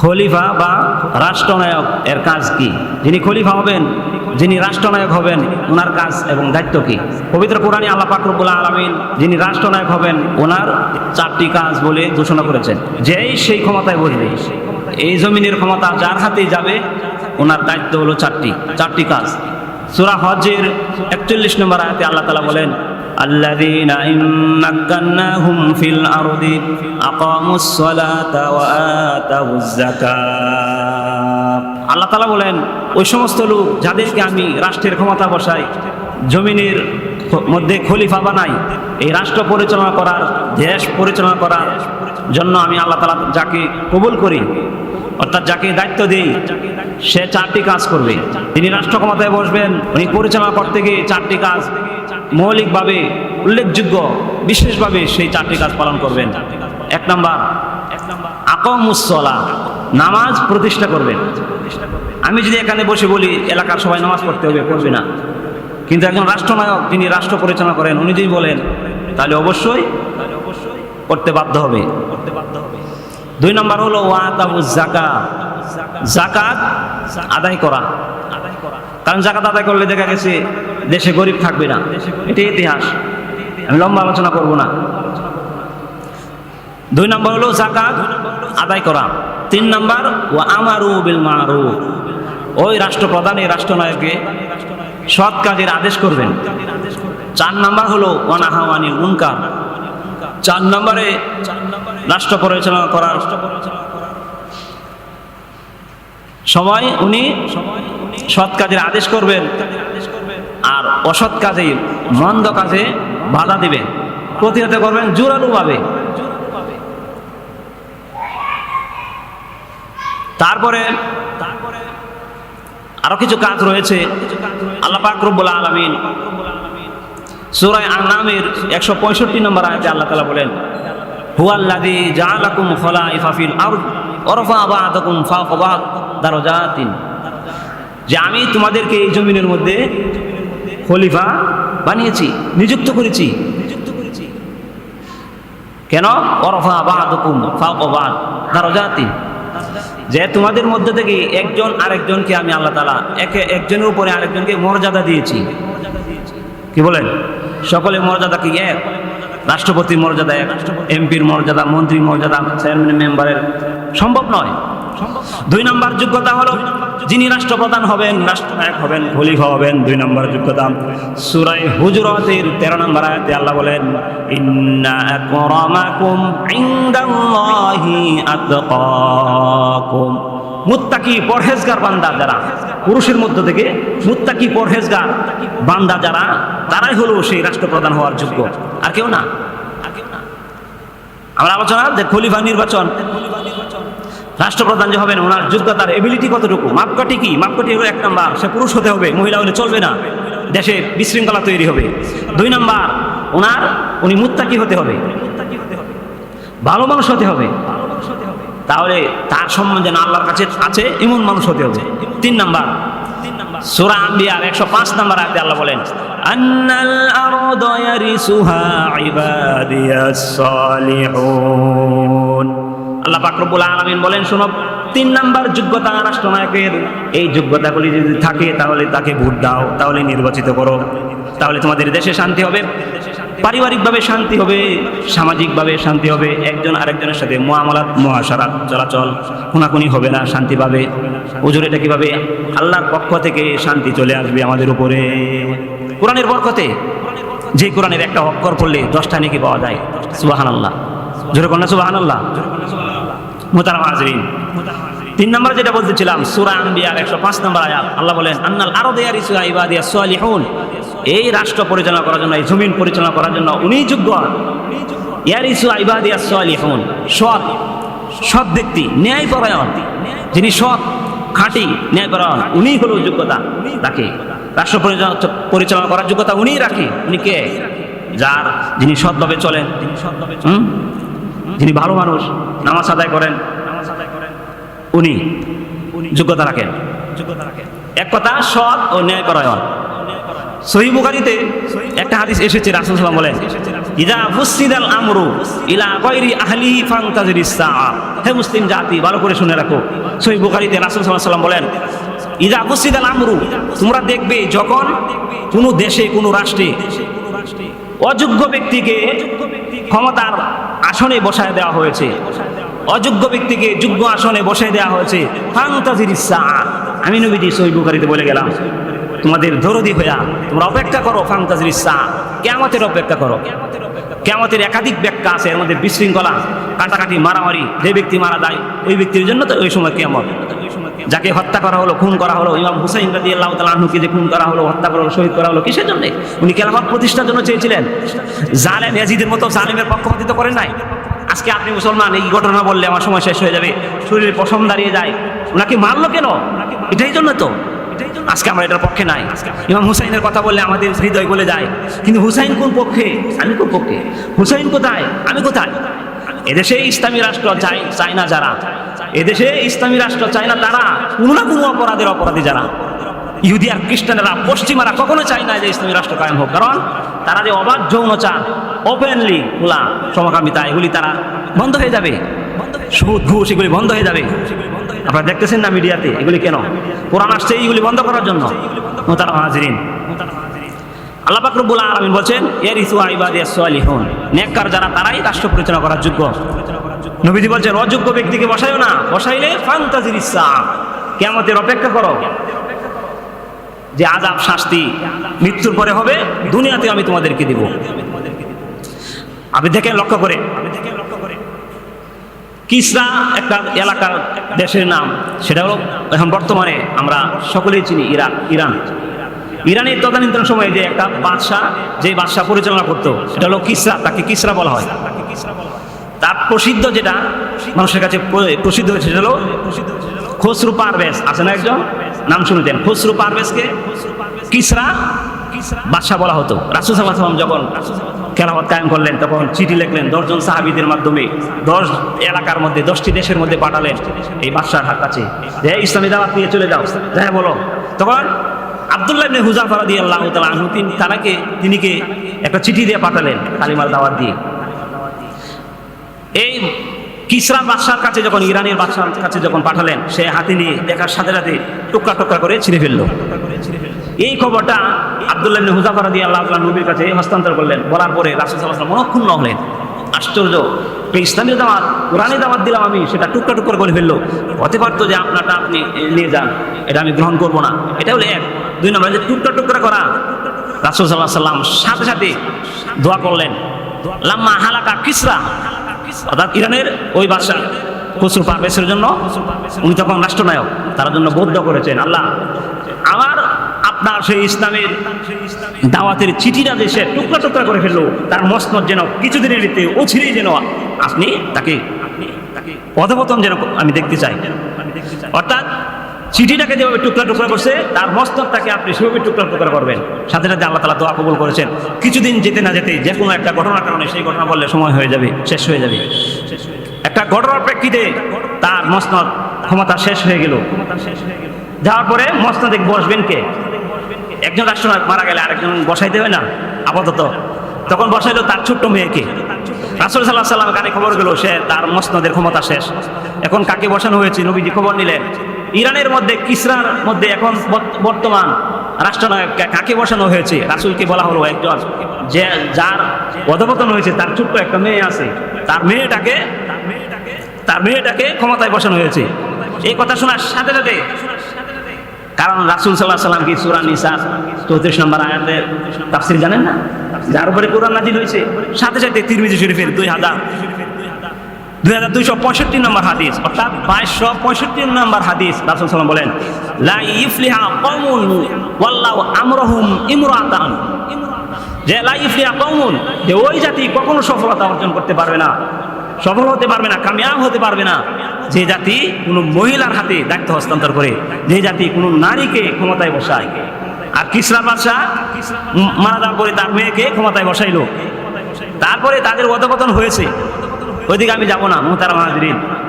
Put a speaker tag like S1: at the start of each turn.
S1: খলিফা বা রাষ্ট্রনায়ক এর কাজ কি? যিনি খলিফা হবেন, যিনি রাষ্ট্রনায়ক হবেন ওনার কাজ এবং দায়িত্ব কি? পবিত্র কোরআনী আল্লাহ পাকরবুল্লাহ আলমিন যিনি রাষ্ট্রনায়ক হবেন ওনার চারটি কাজ বলে ঘোষণা করেছেন। যেই সেই ক্ষমতায় বসবে, এই জমিনের ক্ষমতা যার হাতেই যাবে ওনার দায়িত্ব হলো চারটি চারটি কাজ। সুরা হজের একচল্লিশ নম্বর আয়াতে আল্লাহ তালা বলেন الذين إن مكناهم في الأرض أقاموا الصلاة وآتوا الزكاة আল্লাহ তালা বলেন ওই সমস্ত লোক যাদেরকে আমি রাষ্ট্রের ক্ষমতা বসাই জমিনের খ- মধ্যে খলিফা বানাই এই রাষ্ট্র পরিচালনা করার দেশ পরিচালনা করার জন্য আমি আল্লাহ তালা যাকে কবুল করি অর্থাৎ যাকে দায়িত্ব দিই, সে চারটি কাজ করবে। তিনি রাষ্ট্র ক্ষমতায় বসবেন, উনি পরিচালনা করতে গিয়ে চারটি কাজ মৌলিকভাবে উল্লেখযোগ্য, বিশেষভাবে সেই চারটি কাজ পালন করবেন। এক নাম্বার আকমুসলা নামাজ প্রতিষ্ঠা করবেন। আমি যদি এখানে বসে বলি, এলাকার সবাই নামাজ পড়তে হবে, পড়বে না। কিন্তু একজন রাষ্ট্রনায়ক যিনি রাষ্ট্র পরিচালনা করেন, উনি যদি বলেন, তাহলে অবশ্যই করতে বাধ্য হবে। দুই নম্বর হলো জাকাত আদায় করা। কারণ জাকাত আদায় করলে দেখা গেছে দেশে গরিব থাকবে না। এটি ইতিহাস। আমি লম্বা আলোচনা করব না। দুই নম্বর হলো জাকাত আদায় করা। তিন নম্বর ও আমারু বিল মারু ওই রাষ্ট্রপ্রধান, এই রাষ্ট্রনায়ককে সৎ কাজের আদেশ করবেন। চার নাম্বার হলো ওয়ানাহাওয়ানি মুনকার। চার নম্বরে রাষ্ট্র পরিচালনা করার সময় উনি সৎ কাজের আদেশ করবেন আর অসৎ কাজে, মন্দ কাজে বাধা দিবেন প্রতিহত করবেন জোরালোভাবে। তারপরে আরও কিছু কাজ রয়েছে। আল্লাহ পাক রব্বুল আলামিন সূরা আনামের একশো পঁয়ষট্টি নম্বর আয়াতে আল্লাহ তাআলা বলেন যে আমি তোমাদেরকে এই জমিনের মধ্যে খলিফা বানিয়েছি, নিযুক্ত করেছি। কেন? ওরফা বা'দাকুম ফাওকা বা'দ, দারাজাতিন। যে তোমাদের মধ্যে থেকে একজন আরেকজনকে আমি আল্লাহ তালা একে একজনের উপরে আরেকজনকে মর্যাদা দিয়েছি। কি বলেন? সকলে মর্যাদা কি এক? রাষ্ট্রপতির মর্যাদা এক, এমপির মর্যাদা, মন্ত্রীর মর্যাদা চেয়ারম্যান মেম্বারের। সম্ভব নয়। দুই নম্বর যোগ্যতা হলো যিনি রাষ্ট্রপ্রধান হবেন, রাষ্ট্রনায়ক হবেন, খলিফা হবেন, দুই নম্বর যোগ্যতা সুরাই হুজুরাতের তেরো নম্বর আয়াতে আল্লাহ বলেন, ইন্না মুত্তাকি পরহেজগার বান্দা যারা, পুরুষের মধ্য থেকে মুত্তাকি পরহেজগার বান্দা যারা, তারাই হলো সেই রাষ্ট্রপ্রধান হওয়ার যোগ্য। আর কেউ না। আমরা আলোচনা যে খলিফা নির্বাচন। রাষ্ট্রপ্রধান যে হবেন, ওনার যোগ্যতার এবিলিটি কতটুকু? মাপকাঠি কি? মাপকাঠি হলো এক নাম্বার, সে পুরুষ হতে হবে, মহিলা হলে চলবে না। দেশে বিশৃঙ্খলা তৈরি হবে। দুই নাম্বার, ওনার, উনি মুত্তাকি হতে হবে। ভালো মানুষ হতে হবে। তাহলে তার সম্বন্ধে না আল্লাহর কাছে আছে এমন মানুষ হতে হবে। তিন নাম্বার। সুরা আম্বিয়ার একশো পাঁচ নাম্বার আয়াতে আল্লাহ বলেন, আন্নাল আরদ ইয়ারিসুহা ইবাদিয়াস সালিহুন আল্লাহ পাক রব্বুল আলামিন বলেন, শোনো, তিন নাম্বার যোগ্যতা রাষ্ট্রনায়কের, এই যোগ্যতাগুলি যদি থাকে, তাহলে তাকে ভোট দাও, তাহলে নির্বাচিত করো। তাহলে তোমাদের দেশে শান্তি হবে। পারিবারিকভাবে শান্তি হবে, সামাজিকভাবে শান্তি হবে, একজন আরেকজনের সাথে মহামলাত মহাসারাত চলাচল খুনাখুনি হবে না, শান্তি পাবে। হুজুর, এটা কীভাবে আল্লাহর পক্ষ থেকে শান্তি চলে আসবে আমাদের উপরে? কোরআনের বরকতে যে কোরআনের একটা অক্ষর পড়লে দশটা নাকি পাওয়া যায়। সুবাহান আল্লাহ জোরে কন্যা সুবাহান আল্লাহ তিন নম্বর যেটা বলতেছিলাম, সুরা আম্বিয়ার একশো পাঁচ নম্বর আয়াত। আল্লাহ বলেন, আন্নাল আরও দেয়ার ইসুয়া ইবাদিয়া সালিহুন। এই রাষ্ট্র পরিচালনা করার জন্য, এই জমিন পরিচালনা করার জন্য উনি যোগ্য ইয়ার ইসুয়া ইবাদিয়া সালিহুন, সৎ সৎ ব্যক্তি, ন্যায়পরায়ণ। যিনি সৎ, খাঁটি, ন্যায়পরায়ণ, উনি হলো যোগ্যতা তাকে। রাষ্ট্র পরিচালনা করার যোগ্যতা উনিই রাখে। উনি কে? যার, যিনি সৎভাবে চলেন? যিনি ভালো মানুষ, নামাজ আদায় করেন। উনি যোগ্যতা রাখেন। এক কথা, সৎ ও ন্যায়পরায়ণ। সহি বুখারিতে একটা হাদিস এসেছে, রাসুল সাল্লাম বলেন, ইদা ফুসিদাল আমরু ইলা গৈরি আহলি সাআ। হে মুসলিম জাতি, ভালো করে শুনে রাখো। সহিহ বুখারীতে রাসূল সাল্লাম বলেন, ইদা ফুসিদাল আমরু, তোমরা দেখবে যখন কোনো দেশে, কোনো রাষ্ট্রে অযোগ্য ব্যক্তিকে ক্ষমতার আসনে বসায় দেওয়া হয়েছে, অযোগ্য ব্যক্তিকে যোগ্য আসনে বসায় দেওয়া হয়েছে সাআ। আমি নবীজি সহিহ বুখারীতে বলে গেলাম তোমাদের দরদি হইয়া তোমরা অপেক্ষা করো ফাংতাজির ইচ্ছা। কেমতের অপেক্ষা করো। কেমতের একাধিক ব্যাখ্যা আছে, এর মধ্যে বিশৃঙ্খলা, কাটাকাটি, মারামারি, যে ব্যক্তি মারা যায়, ওই ব্যক্তির জন্য তো ওই সময় কেমত যাকে হত্যা করা হলো, খুন করা হলো, ইমাম হুসাইন রাজি আল্লাহ তালুকে যে খুন করা হলো, হত্যা করা হলো, শহীদ করা হলো, কিসের জন্য? উনি কেলামত প্রতিষ্ঠার জন্য চেয়েছিলেন। জালেম ইয়াজিদের মতো জালেমের পক্ষপাতিত্ব করেন নাই। আজকে আপনি মুসলমান, এই ঘটনা বললে আমার সময় শেষ হয়ে যাবে। শরীরে পশম দাঁড়িয়ে যায়। ওনাকে মারলো কেন? এটাই জন্য তো। আজকে আমরা এটার পক্ষে নাই। ইমাম হুসাইনের কথা বললে আমাদের হৃদয় বলে যায়। কিন্তু হুসাইন কোন পক্ষে? আমি কোন পক্ষে? হুসাইন কোথায়? আমি কোথায়? এদেশে ইসলামী রাষ্ট্র চাই চায় না যারা। এদেশে ইসলামী রাষ্ট্র চায় না তারা। কোনো না কোনো অপরাধের অপরাধী যারা। ইহুদি আর খ্রিস্টানেরা, পশ্চিমারা কখনো চায় না যে ইসলামী রাষ্ট্র কায়েম হোক। কারণ তারা যে অবাধ যৌনচার ওপেনলি খোলা সমকামিতা এগুলি তারা বন্ধ হয়ে যাবে। সুদ, ঘুষ, এগুলি বন্ধ হয়ে যাবে। আপনারা দেখতেছেন না মিডিয়াতে, এগুলি কেন? কোরআন আসছে, এইগুলি বন্ধ করার জন্য। মোতার হাজরিন আল্লাহ পাক রব্বুল আলামিন বলছেন, ইয়ারিসু ইবাদিয়াস সালিহুন। নেককার যারা, তারাই রাষ্ট্র পরিচালনা করার যোগ্য। নবীজি বলছেন, অযোগ্য ব্যক্তিকে বসাইও না। বসাইলে ফান্তাজির ইচ্ছা। কেমতের অপেক্ষা করো। যে আজাব শাস্তি মৃত্যুর পরে হবে দুনিয়াতে আমি তোমাদেরকে দিব। আপনি দেখেন, লক্ষ্য করে। কিসরা একটা এলাকার দেশের নাম, সেটা হলো এখন বর্তমানে আমরা সকলেই চিনি ইরাক, ইরান। ইরানের তদানীন্তন সময়ে যে একটা বাদশাহ, যে বাদশাহ পরিচালনা করতো, সেটা হলো কিসরা, তাকে কিসরা বলা হয়। তার প্রসিদ্ধ যেটা, মানুষের কাছে প্রসিদ্ধ হয়েছে, সেটা হলো খসরু পারভেজ, আছে না একজন? নাম শুনেছেন খসরু পারভেজকে কিসরা কিসরা বাদশাহ বলা হতো। রাসুল সাল্লাম যখন খেলাফত কায়েম করলেন, তখন চিঠি লিখলেন দশজন সাহাবিদের মাধ্যমে। দশ এলাকার মধ্যে, দশটি দেশের মধ্যে পাঠালেন এই বাদশার হাত কাছে। যে, ইসলামী দাওয়াত নিয়ে চলে যাও। যাই বলো। তখন আবদুল্লাহ ইবনে হুজাফা রাদিয়াল্লাহু তাআলা আনহু, তিনি, তারাকে, তিনিকে একটা চিঠি দিয়ে পাঠালেন কালিমার দাওয়াত দিয়ে। এই কিসরা বাদশার কাছে যখন, ইরানের বাদশার কাছে যখন পাঠালেন, সে হাতে নিয়ে দেখার সাথে সাথে টুকরা টুকরা করে ছিঁড়ে ফেলল। এই খবরটা আবদুল্লাহ ইবনে হুজাফা আল্লাহ তাআলা নবীর কাছে হস্তান্তর করলেন। বলার পরে রাসূল মনক্ষুণ্ণ হলেন। আশ্চর্য ইসলামী দাওয়াত, কোরআনি দাওয়াত দিলাম আমি, সেটা টুকরা টুকরা করে ফেলল। হতে পারতো যে আপনারটা আপনি নিয়ে যান, এটা আমি গ্রহণ করব না। এটা হলো এক। দুই নম্বর যে টুকরা টুকরা করা, রাসূল সাল্লাল্লাহু সাল্লাম সাথে সাথে দোয়া করলেন। লাম্মা হালাকা কিসরা, অর্থাৎ ইরানের ওই বাদশাহ খসরু পারভেজের জন্য। উনি তখন রাষ্ট্রনায়ক, তার জন্য বদ্ধ করেছেন। আল্লাহ, আমার আপনার সেই ইসলামের দাওয়াতের চিঠিটা সে টুকরা টুকরা করে ফেলল, তার মসনদ যেন কিছুদিনের ভিতরে অচিরেই যেন আপনি তাকে অধপতন যেন আমি দেখতে চাই। অর্থাৎ চিঠিটাকে যেভাবে টুকরা টুকরা করছে, তার মস্তকটাকে আপনি সেভাবে টুকরা টুকরা করবেন। সাথে সাথে আল্লাহ তালা দোয়া কবুল করেছেন। কিছুদিন যেতে না যেতে যে কোনো একটা ঘটনার কারণে সেই ঘটনা বললে সময় হয়ে যাবে, শেষ হয়ে যাবে। একটা ঘটনার প্রেক্ষিতে তার মসনদ ক্ষমতা শেষ হয়ে গেল ক্ষমতা শেষ হয়ে গেলো। যাওয়ার পরে মসনদে বসবেন কে? একজন রাষ্ট্রনায়ক মারা গেলে আরেকজন বসাইতে হয় না? আপাতত। তখন বসাইলো তার ছোট্ট মেয়েকে। রাসুল সাল্লাহ সাল্লাম কানে খবর গেল, সে তার মসনদের ক্ষমতা শেষ। এখন কাকে বসানো হয়েছে? নবীজি খবর নিলেন, ইরানের মধ্যে, কিসরার মধ্যে এখন বর্ত- বর্তমান রাষ্ট্রনায়ক কাকে বসানো হয়েছে? রাসুলকে বলা হলো একজন যে, যার অধপতন হয়েছে, তার ছোট্ট একটা মেয়ে আছে। তার মেয়েটাকে তার মেয়েটাকে ক্ষমতায় বসানো হয়েছে। এই কথা শোনার সাথে সাথে কারণ রাসুল সাল্লাহ সাল্লাম কি সুরা নিসা চৌত্রিশ নম্বর আয়াতের তাফসির জানেন না? যার উপরে কোরআন নাজিল হয়েছে। সাথে সাথে তিরমিজি শরীফের দুই হাজার দুই হাজার দুইশো পঁয়ষট্টি নম্বর হাদিস, অর্থাৎ বাইশশো পঁয়ষট্টি নম্বর হাদিস রাসুল সাল্লাম বলেন, লা ইফলিহা কওমুন ওয়াল্লাহু আমরহুম ইমরাতান। যে লা ইফলিহা কওমুন, যে ওই জাতি কখনো সফলতা অর্জন করতে পারবে না। সফল হতে পারবে না, কামিয়াব হতে পারবে না। যে জাতি কোনো মহিলার হাতে দায়িত্ব হস্তান্তর করে, যে জাতি কোনো নারীকে ক্ষমতায় বসায়। আর কৃষ্ণা বাদশাহ মারা যাওয়ার পরে তার মেয়েকে ক্ষমতায় বসাইল। তারপরে তাদের অধপতন হয়েছে। ওইদিকে আমি যাব না মোহতারা মাহাজরিন